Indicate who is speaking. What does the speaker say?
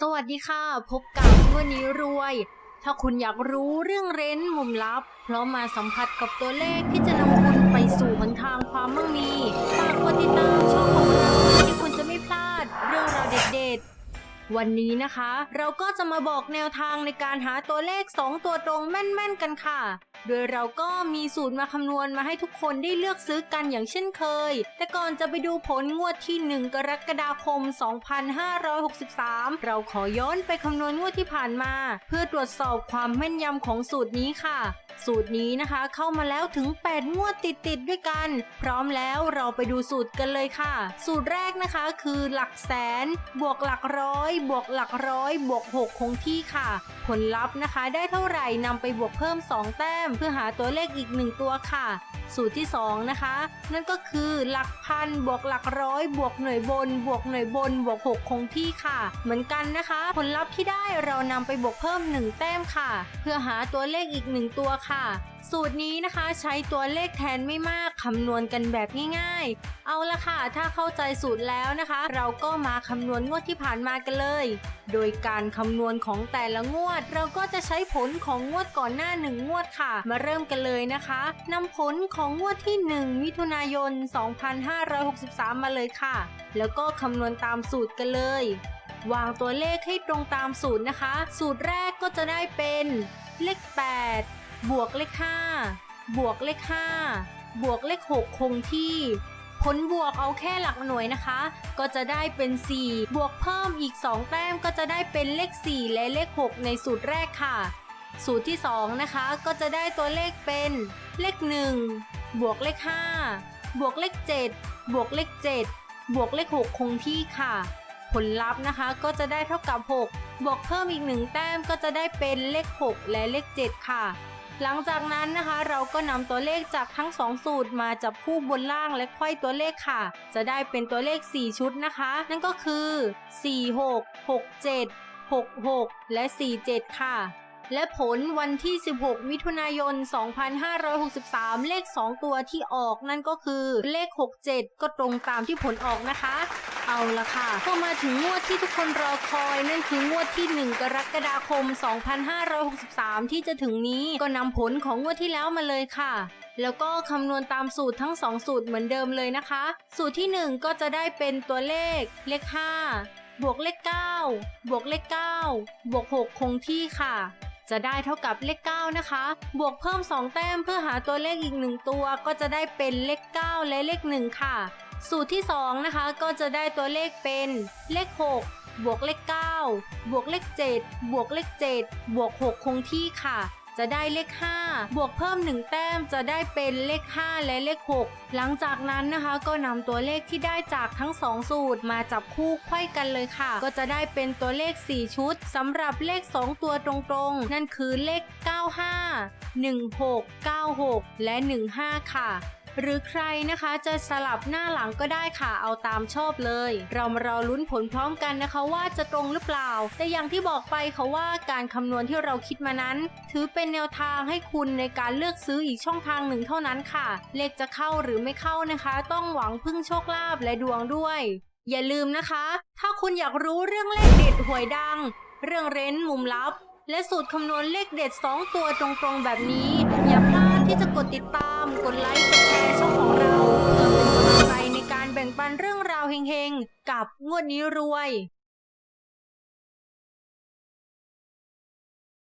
Speaker 1: สวัสดีค่ะ พบกับวันนี้รวย ถ้าคุณอยากรู้เรื่องเร้นมุมลับ เพราะมาสัมผัสกับตัวเลขที่จะนำคุณไปสู่หนทางความมั่งมีฝากกดติดตามช่องของเราที่คุณจะไม่พลาดเรื่องราวเด็ดๆ วันนี้นะคะ เราก็จะมาบอกแนวทางในการหาตัวเลข 2 ตัวตรงแม่นๆกันค่ะ โดยเราก็มีสูตรมาคำนวณมาให้ทุกคนได้เลือกซื้อกันอย่างเช่นเคย แต่ก่อนจะไปดูผลงวดที่ 1 กรกฎาคม 2563 เราขอย้อนไปคำนวณงวดที่ผ่านมา เพื่อตรวจสอบความแม่นยำของสูตรนี้ค่ะ สูตรนี้นะคะเข้ามาแล้วถึง 8 งวดติดๆด้วยกัน พร้อมแล้วเราไปดูสูตรกันเลยค่ะ สูตรแรกนะคะคือหลักแสน บวกหลักร้อย บวกหลักร้อย บวก 6 คงที่ค่ะ ผลลัพธ์นะคะได้เท่าไหร่นำไปบวกเพิ่ม 2 แต้ม เพื่อหาตัวเลขอีก 1 ตัวค่ะ สูตรที่ 2 นะคะ นั่นก็คือหลักพัน บวกหลักร้อย บวกหน่วยบน บวกหน่วยบน บวก 6 คงที่ค่ะ เหมือนกันนะคะ ผลลัพธ์ที่ได้เรานำไปบวกเพิ่ม 1 แต้มค่ะ เพื่อหาตัวเลขอีก 1 ตัวค่ะ สูตรนี้นะคะใช้ตัวเลขแทนไม่มากคำนวณกันแบบง่ายๆ เอาละค่ะ ถ้าเข้าใจสูตรแล้วนะคะ เราก็มาคำนวณงวดที่ผ่านมากันเลย โดยการคำนวณของแต่ละงวด เราก็จะใช้ผลของงวดก่อนหน้า 1 งวดค่ะ มาเริ่มกันเลยนะคะนำผลของงวดที่ 1 มิถุนายน 2563 มาเลยค่ะ แล้วก็คำนวณตามสูตรกันเลยวางตัวเลขให้ตรงตามสูตรนะคะ สูตรแรกก็จะได้เป็น เลข 8 บวกเลข5บวกเลข5บวกเลข6คงที่ ผลบวกเอาแค่หลักหน่วยนะคะ ก็จะได้เป็น 4 บวกเพิ่มอีก 2 แต้มก็จะได้เป็นเลข 4 และเลข 6 ในสูตรแรกค่ะ สูตรที่ 2 นะคะ ก็จะได้ตัวเลขเป็นเลข 1 บวกเลข 5 บวกเลข 7 บวกเลข 7 บวกเลข 6 คงที่ค่ะ ผลลัพธ์นะคะก็จะได้เท่ากับ 6 บวกเพิ่มอีก 1 แต้มก็จะได้เป็นเลข 6 และเลข 7 ค่ะ หลังจากนั้นนะคะเราก็นำตัวเลขจากทั้ง 2 สูตรมาจับคู่บนล่างและไขว้ตัวเลขค่ะ จะได้เป็นตัวเลข 4 ชุดนะคะ นั่นก็คือ 46 67 66 และ 47 ค่ะ และผลวันที่ 16 มิถุนายน 2563 เลข 2 ตัวที่ออกนั่นก็คือเลข 67 ก็ตรงตามที่ผลออกนะคะ เอาละค่ะก็มาถึงงวดที่ทุกคนรอคอยนั่นคืองวดที่ 1 กรกฎาคม 2563 ที่จะถึงนี้ก็นำผลของงวดที่แล้วมาเลยค่ะแล้วก็คำนวณตามสูตรทั้ง 2 สูตรเหมือนเดิมเลยนะคะ สูตรที่ 1 ก็จะได้เป็นตัวเลข เลข 5 บวกเลข 9 บวกเลข 9 บวก 6 คงที่ค่ะ จะได้เท่ากับเลข 9 นะคะ บวกเพิ่ม 2 แต้มเพื่อหาตัวเลขอีก 1 ตัว ก็จะได้เป็นเลข 9 และเลข 1 ค่ะ สูตรที่ 2 นะคะ ก็จะได้ตัวเลขเป็นเลข 6 บวกเลข 9 บวกเลข 7 บวกเลข 7 บวก 6 คงที่ค่ะจะได้เลข 5 บวกเพิ่ม 1 แต้มจะได้เป็นเลข 5 และเลข 6 หลังจากนั้นนะคะก็นำตัวเลขที่ได้จากทั้ง 2 สูตรมาจับคู่ไขว้กันเลยค่ะ ก็จะได้เป็นตัวเลข 4 ชุดสำหรับเลข 2 ตัวตรงๆ นั่นคือเลข 95 16 96 และ 15 ค่ะ หรือใครนะคะจะสลับหน้าหลังก็ได้ค่ะเอาตามชอบเลย เรามารอลุ้นผลพร้อมกันนะคะว่าจะตรงหรือเปล่า แต่อย่างที่บอกไปค่ะว่าการคำนวณที่เราคิดมานั้น ถือเป็นแนวทางให้คุณในการเลือกซื้ออีกช่องทางหนึ่งเท่านั้นค่ะ เลขจะเข้าหรือไม่เข้านะคะ ต้องหวังพึ่งโชคลาภและดวงด้วย อย่าลืมนะคะ ถ้าคุณอยากรู้เรื่องเลขเด็ดหวยดัง เรื่องเร้นมุมลับ และสูตรคำนวณเลขเด็ด 2 ตัวตรงๆแบบนี้อย่าพลาด ที่จะกดติดตาม กดไลค์ กดแชร์ช่องของเราเพื่อเป็นกำลังใจในการแบ่งปันเรื่องราวเฮงๆ กับงวดนี้รวย